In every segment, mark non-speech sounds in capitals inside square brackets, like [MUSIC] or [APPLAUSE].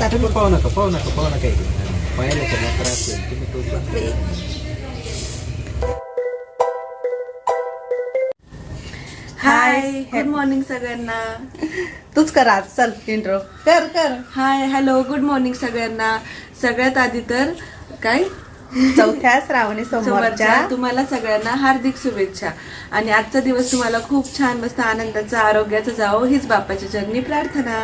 तुम्ही पाहू नका पाहू नका पाहू नका इकडे. पाहिलं तर मग त्रास होईल तुम्ही तो हाय गुड मॉर्निंग सगळ्यांना तूच कर आज चल इंट्रो कर कर हाय हॅलो गुड मॉर्निंग सगळ्यांना सगळ्यात आधी तर काय चौथ्या श्रावणी सोमवारच्या तुम्हाला सगळ्यांना हार्दिक शुभेच्छा आणि आजचा दिवस तुम्हाला खूप छान मस्त आनंदाचा आरोग्याचा जावो हीच बाप्पाच्या चरणी प्रार्थना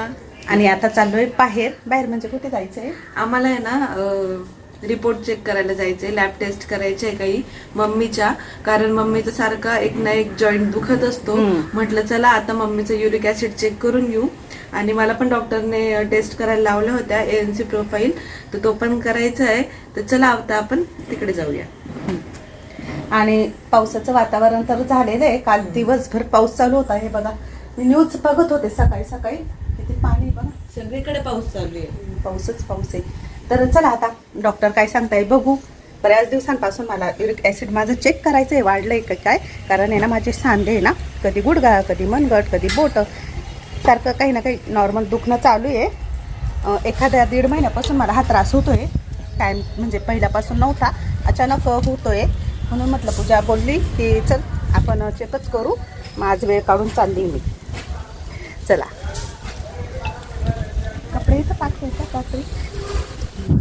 आणि आता चाललोय बाहेर. बाहेर म्हणजे कुठे जायचंय? आम्हाला आहे ना रिपोर्ट चेक करायला जायचंय लॅब टेस्ट करायचे आहे काही मम्मीच्या. कारण मम्मीचं सारखा एक ना एक जॉईंट दुखत असतो. म्हटलं चला आता मम्मीचं युरिक ऍसिड चेक करून घेऊ. आणि मला पण डॉक्टरने टेस्ट करायला लावल्या होत्या एएनसी प्रोफाईल तर तो पण करायचा आहे. तर चला आता आपण तिकडे जाऊया. आणि पावसाचं वातावरण तर झालेलं आहे. काल दिवसभर पाऊस चालू होता. हे बघा मी न्यूज बघत होते सकाळी सकाळी. सगळीकडे पाऊस चालू आहे. पाऊसच पाऊस आहे. तर चला आता डॉक्टर काय सांगताय बघू. बऱ्याच दिवसांपासून मला युरिक ॲसिड माझं चेक करायचं आहे वाढलं आहे का काय? कारण आहे ना माझे सांधे आहे ना कधी गुडघा कधी मनगट कधी बोट सारखं काही ना काही नॉर्मल दुखणं चालू आहे. एखाद्या दीड महिन्यापासून मला हा त्रास होतो आहे टाईम म्हणजे पहिल्यापासून नव्हता अचानक होतो आहे म्हणून म्हटलं पूजा बोलली की चल आपण चेकच करू. मग आज वेळ काढून चालली मी. चला. तर पाठवायचा रात्री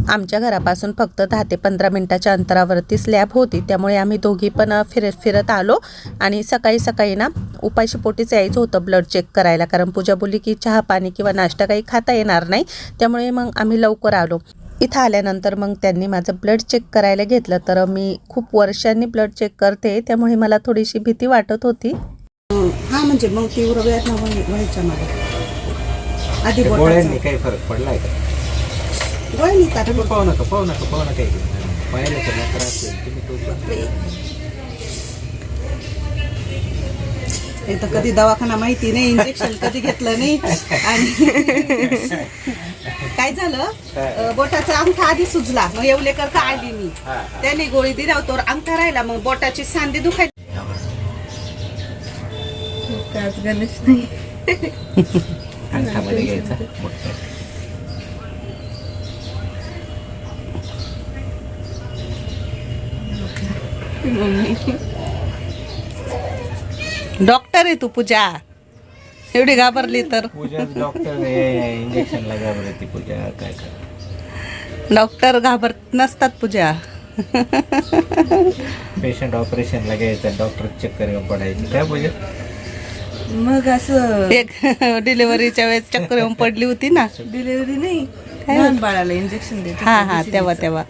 आमच्या घरापासून फक्त दहा ते पंधरा मिनिटाच्या अंतरावरती स्लॅब होती. त्यामुळे आम्ही दोघी पण फिरत फिरत आलो. आणि सकाळी सकाळी ना उपाशी पोटीच यायचं होतं ब्लड चेक करायला. कारण पूजा बोलली की चहा पाणी किंवा नाश्ता काही खाता येणार नाही. त्यामुळे मग आम्ही लवकर आलो. इथं आल्यानंतर मग त्यांनी माझं ब्लड चेक करायला घेतलं. तर मी खूप वर्षांनी ब्लड चेक करते. त्यामुळे मला थोडीशी भीती वाटत होती. हा म्हणजे मग तीव्र व्हायच्या मला आधी गोळ्यांनी काही फरक पडलाय का? गोळ्या तुम्ही पाहू नका पाहू नका पाहू नका इकडे. पाहिलं तर मग त्रास होईल तुम्ही तो तर कधी दवाखाना माहिती नाही इंजेक्शन कधी घेतलं नाही. आणि काय झालं? अं, बोटाचा अंगठा आधी सुजला. मग येवलेकर का आली मी हा, हा. त्याने गोळी दिली तर अंगठा राहिला मग बोटाची सांदी दुखायची आज गणेश नाही. [LAUGHS] अंगठामध्ये घ्यायचा मोठा. डॉक्टर आहे तू पूजा एवढी घाबरली तर? डॉक्टर इंजेक्शनला घाबरती पूजा काय कर डॉक्टर घाबरत नसतात पूजा. पेशंट ऑपरेशनला घ्यायचं डॉक्टर चक्कर येऊन पडायची. काय पूजा? मग असं एक डिलिव्हरीच्या वेळेस चक्कर येऊन पडली होती ना. डिलिव्हरी नाही लहान बाळाला इंजेक्शन देतो हा हा तेव्हा तेव्हा.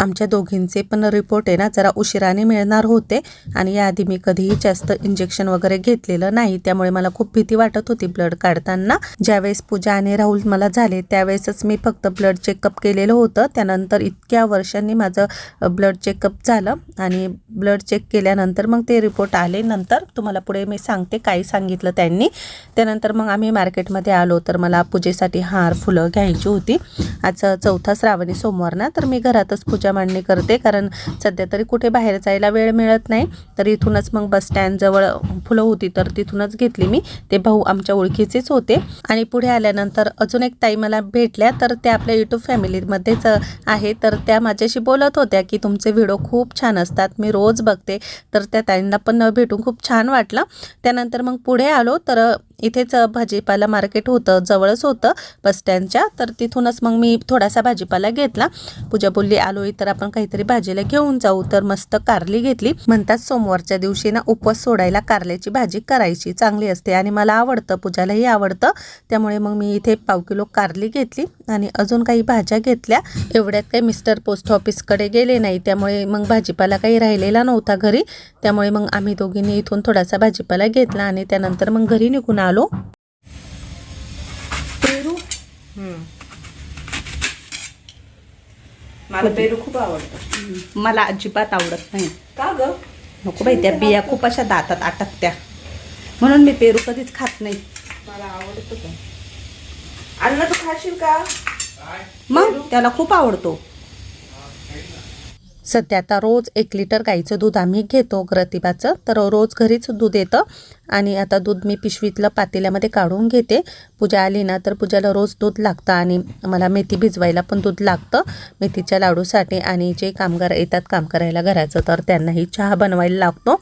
आमच्या दोघींचे पण रिपोर्ट आहे ना जरा उशिराने मिळणार होते. आणि याआधी मी कधीही जास्त इंजेक्शन वगैरे घेतलेलं नाही. त्यामुळे मला खूप भीती वाटत होती ब्लड काढताना. ज्यावेळेस पूजा आणि राहुल मला झाले त्यावेळेसच मी फक्त ब्लड चेकअप केलेलं होतं. त्यानंतर इतक्या वर्षांनी माझं ब्लड चेकअप झालं. आणि ब्लड चेक केल्यानंतर मग ते रिपोर्ट आले. नंतर तुम्हाला पुढे मी सांगते काय सांगितलं त्यांनी. त्यानंतर मग आम्ही मार्केटमध्ये आलो. तर मला पूजेसाठी हार फुलं घ्यायची होती. आज चौथा श्रावणी सोमवार ना तर मी घरातच पूजा मांडणी करते कारण सध्या तरी कुठे बाहेर जायला वेळ मिळत नाही. तर इथूनच मग बस स्टँडजवळ फुलं होती तर तिथूनच घेतली मी. ते भाऊ आमच्या ओळखीचेच होते. आणि पुढे आल्यानंतर अजून एक ताई मला भेटल्या तर त्या आपल्या यूट्यूब फॅमिलीमध्येच आहे. तर त्या माझ्याशी बोलत होत्या की तुमचे व्हिडिओ खूप छान असतात मी रोज बघते. तर त्या ताईंना पण भेटून खूप छान वाटलं. त्यानंतर मग पुढे आलो तर इथेच भाजीपाला मार्केट होतं जवळच होतं बस स्टँडच्या. तर तिथूनच मग मी थोडासा भाजीपाला घेतला. पूजा बोलली आलो तर आपण काहीतरी भाजीला घेऊन जाऊ. तर मस्त कारली घेतली. म्हणतात सोमवारच्या दिवशी ना उपवास सोडायला कारल्याची भाजी करायची चांगली असते आणि मला आवडतं पूजालाही आवडतं. त्यामुळे मग मी इथे पाव किलो कारली घेतली आणि अजून काही भाज्या घेतल्या. एवढ्यात काही मिस्टर पोस्ट ऑफिसकडे गेले नाही त्यामुळे मग भाजीपाला काही राहिलेला नव्हता घरी. त्यामुळे मग आम्ही दोघींनी इथून थोडासा भाजीपाला घेतला आणि त्यानंतर मग घरी निघून आलो. पेरू? मला पेरू खूप आवडतं. मला अजिबात आवडत नाही. का ग? नको बाई त्या बिया खूप अशा दातात अटकत्या म्हणून मी पेरू कधीच खात नाही. मला आवडतो का अण्णा तू खाशील का? मग? त्याला खूप आवडतो. सध्या आता रोज एक लिटर गाईचं दूध आम्ही घेतो प्रतिभाचं तर रोज घरीच दूध येतं. आणि आता दूध मी पिशवीतलं पातेल्यामध्ये काढून घेते. पूजा आली ना तर पूजाला रोज दूध लागतं आणि मला मेथी भिजवायला पण दूध लागतं. मेथीच्या लाडूसाठी आणि जे कामगार येतात काम करायला घराचं तर त्यांनाही चहा बनवायला लागतो.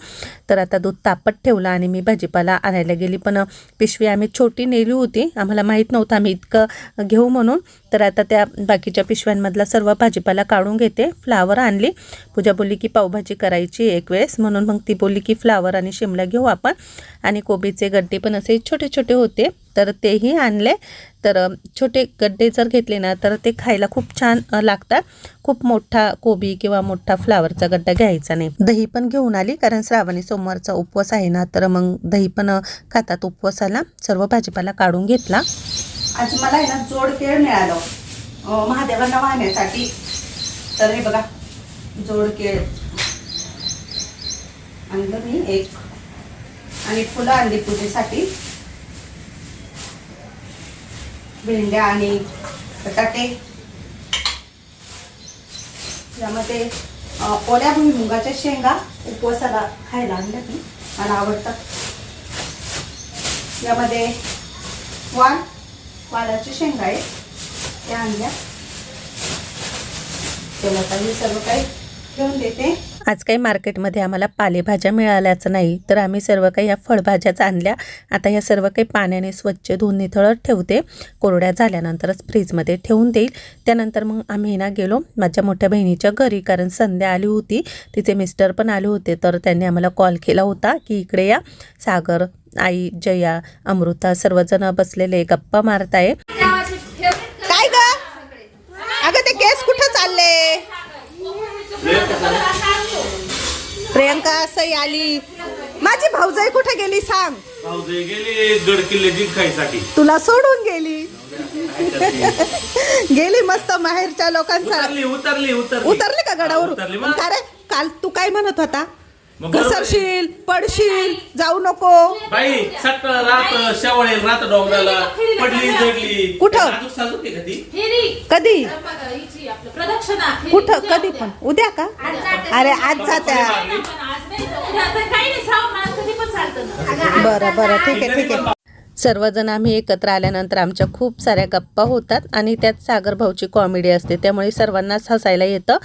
तर आता दूध तापत ठेवलं आणि मी भाजीपाला आणायला गेली. पण पिशवी आम्ही छोटी नेली होती. आम्हाला माहीत नव्हतं आम्ही इतकं घेऊ म्हणून. तर आता त्या बाकीच्या पिशव्यांमधला सर्व भाजीपाला काढून घेते. फ्लावर आणली. पूजा बोलली की पावभाजी करायची एक वेळेस. म्हणून मग ती बोलली की फ्लावर आणि शिमला घेऊ आपण. आणि कोबीचे गड्डे पण असे छोटे छोटे होते. तर तेही आणले. तर छोटे गड्डे जर घेतले ना तर ते खायला खूप छान लागतात. खूप मोठा कोबी किंवा मोठा फ्लावरचा गड्डा घ्यायचा नाही. दही पण घेऊन आली कारण श्रावणी सोमवारचा उपवास आहे ना तर मग दही पण खातात उपवासाला. सर्व भाजीपाला काढून घेतला. आज मला आहे ना जोड केळ मिळालं. महादेवांना वाहण्यासाठी. तर हे बघा जोड केळ. आणलं मी एक आणि फुलं आणली पूजेसाठी. भेंड्या आणि बटाटे. यामध्ये ओल्या भुईमुगाच्या शेंगा उपवासाला खायला आणल्या मी मला आवडतात. यामध्ये वाल वालाच्या शेंगा आहेत त्या आणल्या. त्याला आता मी सर्व काही ठेवून देते. आज काही मार्केटमध्ये आम्हाला पालेभाज्या मिळाल्याच नाही तर आम्ही सर्व काही ह्या फळभाज्याच आणल्या. आता ह्या सर्व काही पाण्याने स्वच्छ धुवून निथळत ठेवते. कोरड्या झाल्यानंतरच फ्रीजमध्ये ठेवून देईल. त्यानंतर मग आम्ही ना गेलो माझ्या मोठ्या बहिणीच्या घरी कारण संध्या आली होती. तिचे मिस्टर पण आले होते तर त्यांनी आम्हाला कॉल केला होता की इकडे या. सागर आई जया अमृता सर्वजण बसलेले गप्पा मारताय. काय ग? अगं ते केस कुठं चालले? प्रियंका सई आली. माझी भाऊजाई कुठे गेली सांग? भाऊजाई गेले गड किल्ले जिंकायसाठी तुला सोडून गेली. [LAUGHS] गेली मस्त माहेरच्या लोकांचा. उतरली उतरली का गडावरून? उतरली. मग? का रे काल तू काय म्हणत होता. घसरशील पडशील जाऊ नको. बाई सट रात शेवळेल रात डोंगराला पडली जडली कुठं? नाजूक साजूक आहे का ती कधी? प्रदक्षिणा कुठं? कधी पण. उद्या का? अरे आज जात्या. बरं बरं ठीक आहे ठीक आहे. सर्वजण आम्ही एकत्र आल्यानंतर आमच्या खूप साऱ्या गप्पा होतात आणि त्यात सागर भाऊची कॉमेडी असते त्यामुळे सर्वांनाच हसायला येतं.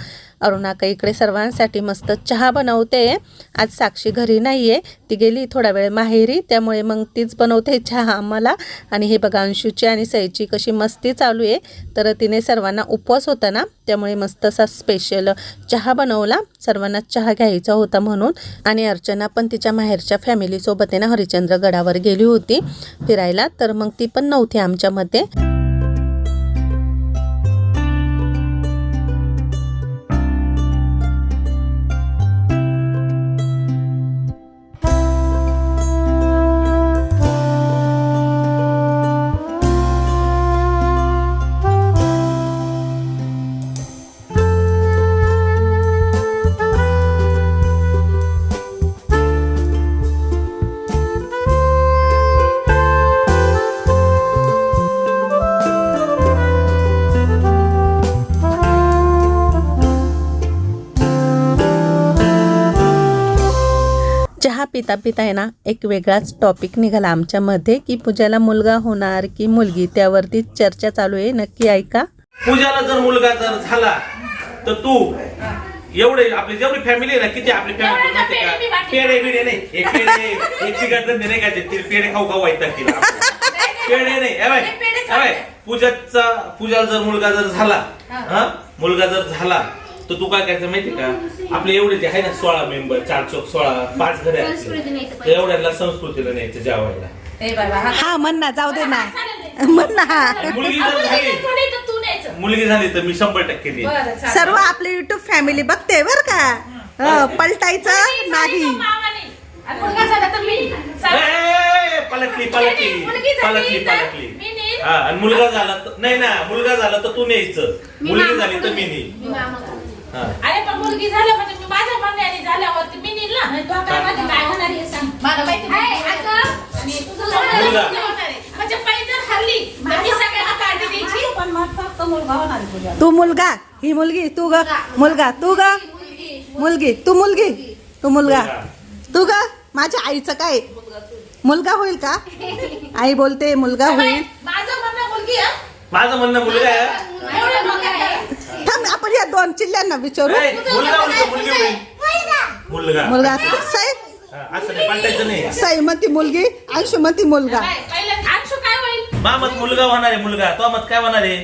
अरुणाका इकडे सर्वांसाठी मस्त चहा बनवते. आज साक्षी घरी नाही आहे ती गेली थोडा वेळ माहेरी त्यामुळे मग तीच बनवते चहा आम्हाला. आणि हे बघा अंशूची आणि सईची कशी मस्ती चालू आहे. तर तिने सर्वांना उपवास होता ना त्यामुळे मस्त असा स्पेशल चहा बनवला. सर्वांना चहा घ्यायचा होता म्हणून. आणि अर्चना पण तिच्या माहेरच्या फॅमिलीसोबत आहे ना हरिश्चंद्र गडावर गेली होती फिरायला. तर मग ती पण नव्हती आमच्यामध्ये पिता पिता आहे ना एक वेगळाच टॉपिक निघाला आमच्यामध्ये की पूजाला मुलगा होणार की मुलगी? त्यावरती चर्चा चालू आहे. नक्की ऐका. पूजाला जर मुलगा जर झाला तर तू एवढे आपली जेवढी फॅमिली आहे ना किती आपली का? फॅमिली? पेढे बिडे नाही. एक पेढे एक चिकट नाही काय ते पेढे खाऊ खाऊ व्हायचं तिला. पेढे नाही. हे पूजाचा पूजाला जर मुलगा जर झाला हा? मुलगा जर झाला तर तू काय करायचं माहिती का? आपले एवढे ते आहे ना सोळा मेंबर चार चौक सोळा पाच घरे आहेत. तर एवढ्याला संस्कृतीला न्यायचं जेवायला. हा म्हण ना जाऊ दे ना. [LAUGHS] म्हण ना हा. मुलगी जर झाली. थोडी तर तू न्यायचं. मुलगी झाली तर मी शंभर टक्के देईन. बरं चालेल. सर्व आपली युट्यूब फॅमिली बघते बर का? हं, पलटायचं नाही. आणि मुलगा झाला तर मी. ए, चालेल. ए, ए, पलटली पलटली मुलगी झाली पलटली तर पलटली. नेईन. हा आणि मुलगा झाला तर नाही ना मुलगा झाला तर तू न्यायचं. मुलगी झाली तर मी कडून- नेईन. मी मामा कडून. हा. अरे पण मुलगी झाल्या म्हणजे मी माझ्या म्हणण्याने झाल्यावरती मी नेईल ना तो काय माझं काय होणार हे सांग. मला माहिती आणि तुझं. होणार आहे. म्हणजे पायी जर तर मी सगळ्यांना काढली द्यायची. पण मग फक्त मुलगा होणार आहे. तू मुलगा? ही मुलगी? तू ग? मुलगा. तू ग? मुलगी तू मुलगी? तू मुलगा. तू ग? माझ्या आईचं काय? मुलगा होईल का? आई बोलते मुलगा होईल. माझं म्हणणं मुलगी आहे. माझं म्हणणं मुलगा आहे एवढं डोक्यात आहे. थांब आपण या दोन चिल्ल्यांना विचारू. ए, मुलगा मुलगी होईल मुलगा. मुलगा. सई हा, असं नाही पलटायचं नाही. सई म्हणती मुलगी अंशू म्हणती मुलगा. काय, पहिलं अंशू काय होईल? मामत मुलगा होणार आहे मुलगा. तो मत काय होणार आहे?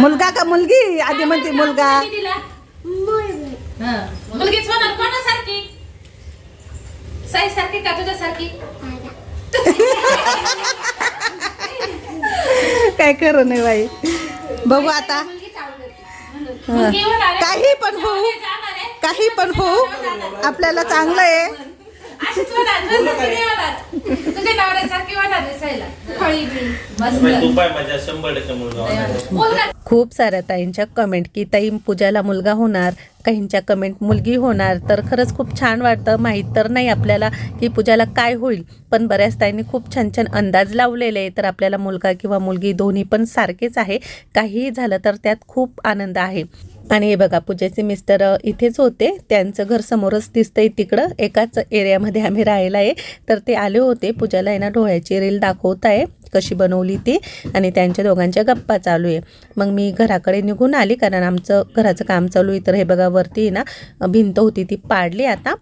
मुलगा. का मुलगी? आधी म्हणती मुलगा. दीदीला? मुलगीच होणार कोणासारखी? साई सारखी का तुझ्यासारखी? [LAUGHS] काय करू नाही बाई. बघू आता. मुलगी. काही पण हो आहे. काही पण हो आपल्याला चांगलं आहे. अशीच होणार नसती नाही होणार. तुझ्या नवऱ्यासारखी होणार दिसायला. खळी बिळी. मस्त. बाई, तू पाय माझ्या शंभर टक्के मुलगा होणार आहे. मुलगा खूप साऱ्या ताईंच्या कमेंट की ताई पूजाला मुलगा होणार. काहींच्या कमेंट मुलगी होणार. तर खरंच खूप छान वाटतं. माहीत तर नाही आपल्याला की पूजाला काय होईल. पण बऱ्याच ताईंनी खूप छान छान अंदाज लावलेले आहे. तर आपल्याला मुलगा किंवा मुलगी दोन्ही पण सारखेच आहे. काहीही झालं तर त्यात खूप आनंद आहे. आणि हे बघा पूजेचे मिस्टर इथेच होते. त्यांचं घर समोरच दिसतंय तिकडं. एकाच एरियामध्ये आम्ही राहायला आहे. तर ते आले होते. पूजाला आहे ना डोळ्याची रील दाखवत आहे. कशी बनवली ती. आणि त्यांच्या दोघांच्या गप्पा चालू आहे. मग मी घराकडे निघून आली. कारण आमचं घराचं काम चालू आहे. तर हे बघा वरती ना भिंत होती ती पाडली आता.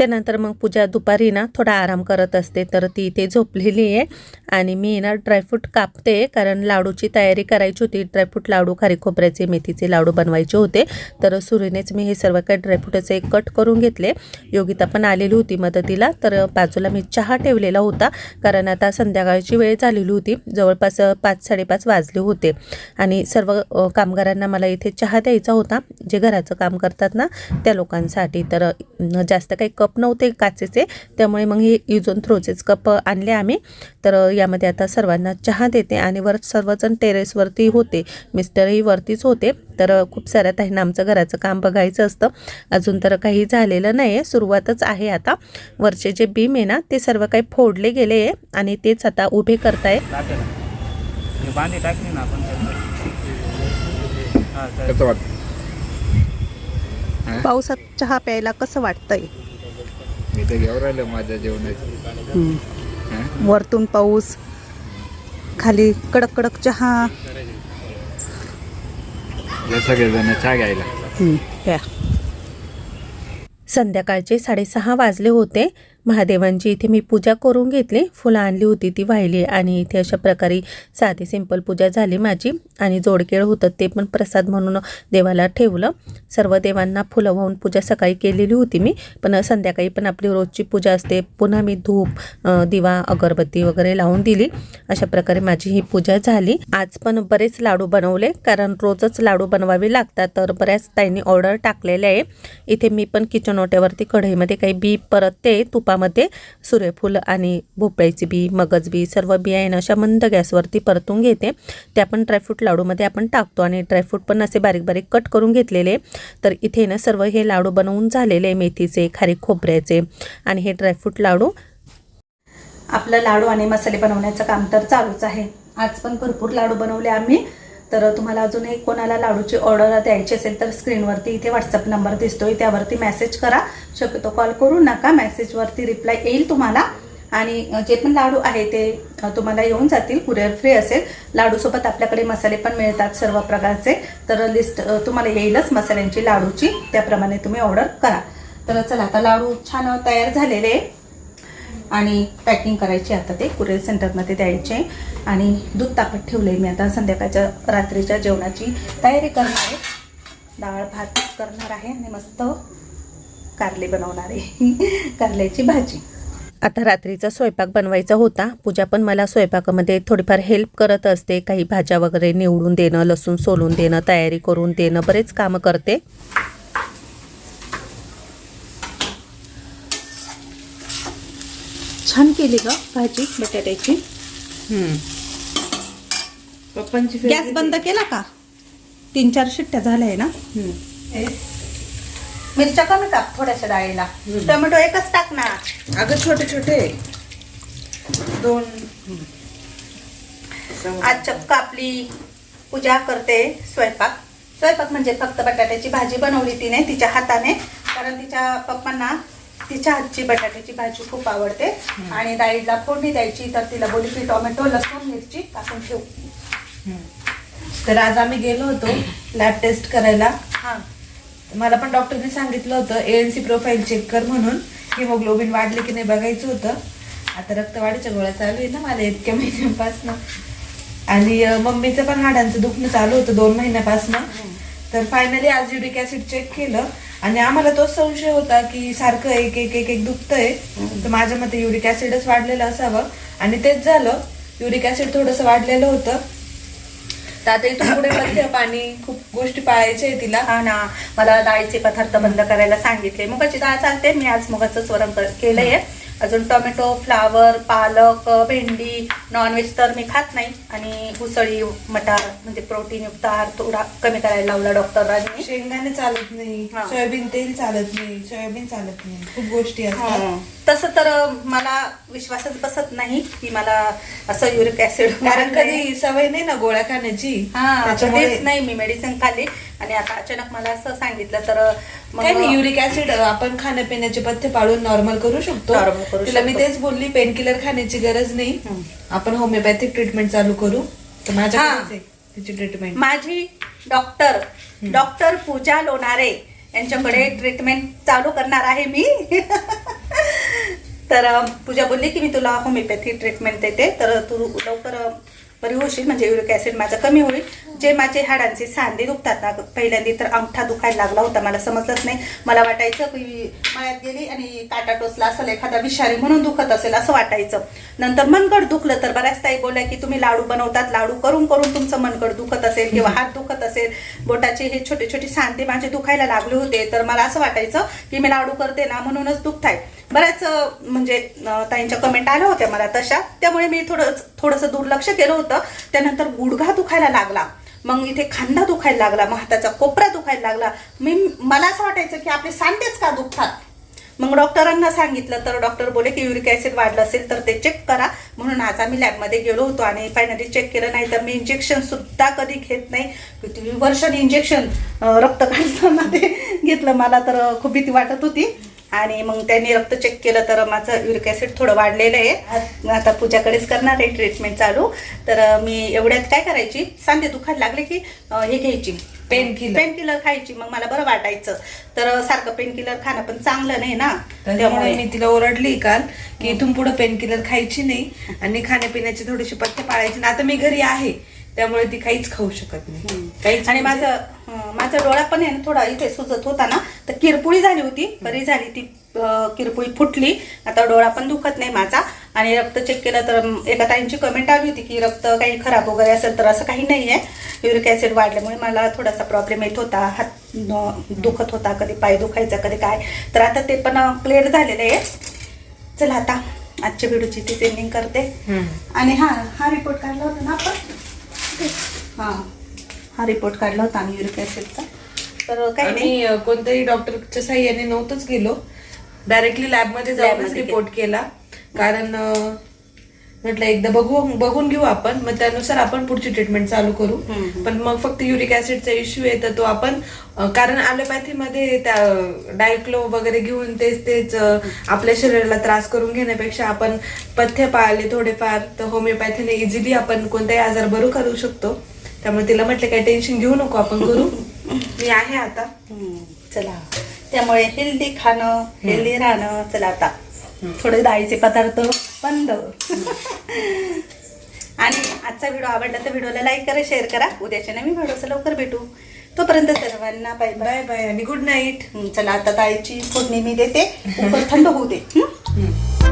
त्यानंतर मग पूजा दुपारी ना थोडा आराम करत असते तर ती इथे झोपलेली आहे. आणि मी ना ड्रायफ्रूट कापते कारण लाडूची तयारी करायची होती. ड्रायफ्रूट लाडू खारी खोबऱ्याचे मेथीचे लाडू बनवायचे होते. तर सुरीनेच मी हे सर्व काही ड्रायफ्रूटाचे कट करून घेतले. योगिता पण आलेली होती मदतीला तर बाजूला मी चहा ठेवलेला होता. कारण आता संध्याकाळची वेळ झालेली होती. जवळपास पाच साडेपाच वाजले होते. आणि सर्व कामगारांना मला इथे चहा द्यायचा होता. जे घराचं काम करतात ना त्या लोकांसाठी. तर जास्त काही कप नव्हते काचेचे त्यामुळे मग हे यूज अँड थ्रोचेच कप आणले आम्ही. तर यामध्ये आता सर्वांना चहा देते आणि वर सर्वजण टेरेसवरती होते. मिस्टरही वरतीच होते. तर खूप साऱ्या ताईंना आमचं घराचं काम बघायचं असतं. अजून तर काही झालेलं नाही आहे सुरुवातच आहे आता. वरचे जे बीम आहे ना ते सर्व काही फोडले गेले आहे आणि तेच आता उभे करताय. हा पावसात चहा प्यायला कसं वाटतंय? मी तर घेऊन राहिलो माझ्या जेवणाची. वरतून पाऊस खाली कडक कडक चहा. हे सगळेजण चहा घ्यायला. प्या. संध्याकाळचे साडेसहा वाजले होते. महादेवांची इथे मी पूजा करून घेतली. फुलं आणली होती ती वाहिली आणि इथे अशा प्रकारे साधी सिंपल पूजा झाली माझी. आणि जोडकेळ होतं ते पण प्रसाद म्हणून देवाला ठेवलं. सर्व देवांना फुलं वाहून पूजा सकाळी केलेली होती मी. पण संध्याकाळी पण आपली रोजची पूजा असते. पुन्हा मी धूप दिवा अगरबत्ती वगैरे लावून दिली. अशा प्रकारे माझी ही पूजा झाली. आज पण बरेच लाडू बनवले. कारण रोजच लाडू बनवावे लागतात. तर बऱ्याच ताईंनी ऑर्डर टाकलेले आहे. इथे मी पण किचन ओट्यावरती कढईमध्ये काही बी परतते तुपामध्ये सूर्यफूल आणि भोपळ्याची बी मगज बी सर्व बिया अशा मंद गॅसवरती परतून घेते. त्या पण ड्रायफ्रूट लाडूमध्ये आपण टाकतो आणि ड्रायफ्रूट पण असे बारीक बारीक कट करून घेतलेले. तर इथे ना सर्व हे लाडू बनवून झालेले मेथीचे खारी खोबऱ्याचे आणि हे ड्रायफ्रूट लाडू. आपलं लाडू आणि मसाले बनवण्याचं काम तर चालूच आहे. आज पण भरपूर लाडू बनवले आम्ही. तर तुम्हाला अजूनही कोणाला लाडूची ऑर्डर द्यायची असेल तर स्क्रीनवरती इथे व्हॉट्सअप नंबर दिसतोय. त्यावरती मेसेज करा. शक्यतो कॉल करू नका. मेसेजवरती रिप्लाय येईल तुम्हाला. आणि जे पण लाडू आहे ते तुम्हाला येऊन जातील. कुरिअर फ्री असेल. लाडूसोबत आपल्याकडे मसाले पण मिळतात सर्व प्रकारचे. तर लिस्ट तुम्हाला येईलच मसाल्यांची लाडूची. त्याप्रमाणे तुम्ही ऑर्डर करा. तर चला आता लाडू छान तयार झालेले. आहे आणि पॅकिंग करायची आता ते कुरिअर सेंटरमध्ये द्यायचे. आणि दूध तापत ठेवले मी आता. संध्याकाळच्या रात्रीच्या जेवणाची तयारी करणार आहे. डाळ भात करणार आहे आणि मस्त कारले बनवणार आहे. [LAUGHS] कारल्याची भाजी. आता रात्रीचा स्वयंपाक बनवायचा होता. पूजा पण मला स्वयंपाकामध्ये थोडीफार हेल्प करत असते. काही भाज्या वगैरे निवडून देणं लसूण सोलून देणं तयारी करून देणं बरेच कामं करते. छान केली ग भाजी बटाट्याची. पप्पांची गॅस बंद केला का? तीन चार शिट्ट्या झाल्या आहे ना मिरच्या कमी टाक थोड्याशा डाळीला. टोमॅटो एकच टाक ना. अगं छोटे छोटे. दोन. आज चक्क आपली पूजा करते स्वयंपाक. स्वयंपाक म्हणजे फक्त बटाट्याची भाजी बनवली तिने तिच्या हाताने. कारण तिच्या पप्पांना तिच्या हातची बटाट्याची भाजी खूप आवडते. आणि डाळीला फोडणी द्यायची तर तिला बोलली की टोमॅटो लसूण मिरची टाकून ठेवू. तर आज आम्ही गेलो होतो लॅब टेस्ट करायला. हा. मला पण डॉक्टरने सांगितलं होतं एएनसी प्रोफाईल चेक कर म्हणून. हिमोग्लोबिन वाढले की नाही बघायचं होतं. आता रक्तवाढीच्या गोळ्या चालू आहे ना मला इतक्या महिन्यापासनं. आणि मम्मीचं पण हाडांचं दुखणं चालू होतं दोन महिन्यापासनं. तर फायनली आज युरिक ऍसिड चेक केलं. आणि आम्हाला तोच संशय होता की सारखं एक एक एक एक दुखतंय. तर माझ्या मते युरिक ऍसिडच वाढलेलं असावं. आणि तेच झालं. युरिक ऍसिड थोडंसं वाढलेलं होतं. तर आता इथून पुढे [COUGHS] पथ्य पाणी खूप गोष्टी पाळायच्या आहे तिला. हा ना. मला डाळीचे पदार्थ बंद करायला सांगितले. मुगाची डाळ चालते. मी आज मुगाचं वरण कर- केलंय अजून टोमॅटो फ्लावर पालक भेंडी नॉनव्हेज तर मी खात नाही. आणि उसळी मटार म्हणजे प्रोटीन युक्त आहार थोडा कमी करायला लावला डॉक्टरांनी शेंगदाणे चालत नाही हा. सोयाबीन तेल चालत नाही सोयाबीन चालत नाही. खूप गोष्टी असतात. तसं तर मला विश्वासच बसत नाही की मला असं युरिक ऍसिड कारण कधी सवय नाही ना गोळ्या खाण्याची? हा त्याच्यामुळे नाही मी मेडिसिन खाल्ली. आणि आता अचानक मला असं सांगितलं तर काय नाही युरिक ऍसिड आपण खाण्यापिण्याचे पथ्य पाळून नॉर्मल करू शकतो. Normal करू तिला मी शकतो. तेच बोलली पेन किलर खाण्याची गरज नाही. आपण होमिओपॅथिक ट्रीटमेंट चालू करू. तर हा. तिची ट्रीटमेंट माझी डॉक्टर डॉक्टर पूजा लोणारे यांच्याकडे ट्रीटमेंट चालू करणार आहे मी. [LAUGHS] तर अं, पूजा बोलली की मी तुला होमिओपॅथी ट्रीटमेंट देते. तर तू लवकर अं, बरी होशील म्हणजे युरिक ऍसिड माझं कमी होईल. जे माझे हाडांचे सांधे दुखतात ना पहिल्यांदा तर अंगठा दुखायला लागला होता मला समजलंच नाही. मला वाटायचं की मळ्यात गेली आणि काटा टोचला असेल एखादा विषारी म्हणून दुखत असेल असं वाटायचं. नंतर मनगड दुखलं तर बऱ्याच ताई बोलल्या की तुम्ही लाडू बनवतात लाडू करून करून तुमचं मनगड दुखत असेल किंवा हात दुखत असेल. बोटाचे हे छोटे छोटे सांधे माझे दुखायला लागले होते. तर मला असं वाटायचं की मी लाडू करते ना म्हणूनच दुखताय. बऱ्याच म्हणजे ताईंच्या कमेंट आल्या होत्या मला तशा. त्यामुळे मी थोडं थोडंसं दुर्लक्ष केलं होतं. त्यानंतर गुडघा दुखायला लागला. मग इथे खांदा दुखायला लागला. मग हाताचा कोपरा दुखायला लागला. मी मला असं वाटायचं की आपले सांधेच का दुखतात? मग डॉक्टरांना सांगितलं. तर डॉक्टर बोले की युरिक ऍसिड वाढलं असेल तर ते चेक करा. म्हणून आज आम्ही लॅबमध्ये गेलो होतो आणि फायनली चेक केलं. नाही तर मी इंजेक्शन सुद्धा कधी घेत नाही. किती वर्षाने इंजेक्शन रक्त काढताना ते घेतलं मला तर खूप भीती वाटत होती. आणि मग त्यांनी रक्त चेक केलं तर माझं युरिक ऍसिड थोडं वाढलेलं आहे. आता पूजाकडेच करणार आहे ट्रीटमेंट चालू. तर मी एवढ्यात काय करायची? सांधे दुखायला लागले की हे घ्यायची. पेन किलर पेन किलर खायची. मग मला बरं वाटायचं. तर सारखं पेन किलर खाणं पण चांगलं नाही ना. त्यामुळे मी तिला ओरडली काल की इथून पुढे पेन किलर खायची नाही. आणि खाण्यापिण्याची थोडीशी पथ्य पाळायची. नाही आता मी घरी आहे. त्यामुळे ती काहीच खाऊ शकत नाही. काहीच आणि म्हणजे- माझं माझा डोळा पण आहे ना थोडा इथे सुजत होता ना तर किरपुळी झाली होती. बरी झाली ती किरपुळी फुटली. आता डोळा पण दुखत नाही माझा. आणि रक्त चेक केलं तर एका ताईंची कमेंट आली होती की रक्त काही खराब वगैरे असेल तर असं काही नाही आहे युरिक ऍसिड वाढल्यामुळे मला थोडासा प्रॉब्लेम येत होता. हात दुखत होता कधी पाय दुखायचा कधी काय. तर आता ते पण क्लिअर झालेलं आहे. चला आता आजच्या व्हिडिओची ती एंडिंग करते. आणि हा हा रिपोर्ट काढला होता ना आपण? हा. हा रिपोर्ट काढला होता आम्ही युरिक ऍसिडचा तर काही नाही. आम्ही अ, कोणत्याही डॉक्टरच्या साह्याने नव्हतंच गेलो. डायरेक्टली लॅबमध्ये जाऊनच लॅबमध्ये रिपोर्ट केला. कारण अ, म्हटलं एकदा बघू बघून घेऊ आपण. मग त्यानुसार आपण पुढची ट्रीटमेंट चालू करू. पण मग फक्त युरिक ऍसिडचा इश्यू आहे तर तो आपण कारण allopathy मध्ये त्या डायक्लो वगैरे घेऊन तेच तेच आपल्या शरीराला त्रास करून घेण्यापेक्षा आपण पथ्य पाळले थोडेफार तर होमिओपॅथीने इझिली आपण कोणताही आजार बरू करू शकतो. त्यामुळे तिला म्हटलं काही टेन्शन घेऊ नको आपण करू. [LAUGHS] मी आहे आता. चला. त्यामुळे हेल्दी खाणं हेल्दी राहणं. चला आता. थोडे डाळीचे पदार्थ बंद. आणि आजचा व्हिडिओ आवडला तर व्हिडिओला लाईक करा शेअर करा. उद्याच्या नवीन व्हिडिओचं लवकर भेटू. तोपर्यंत सर्वांना बाय बाय. बाय बाय आणि गुड नाईट चला आता डाळीची फोडणी मी देते. थंड होऊ दे. हं?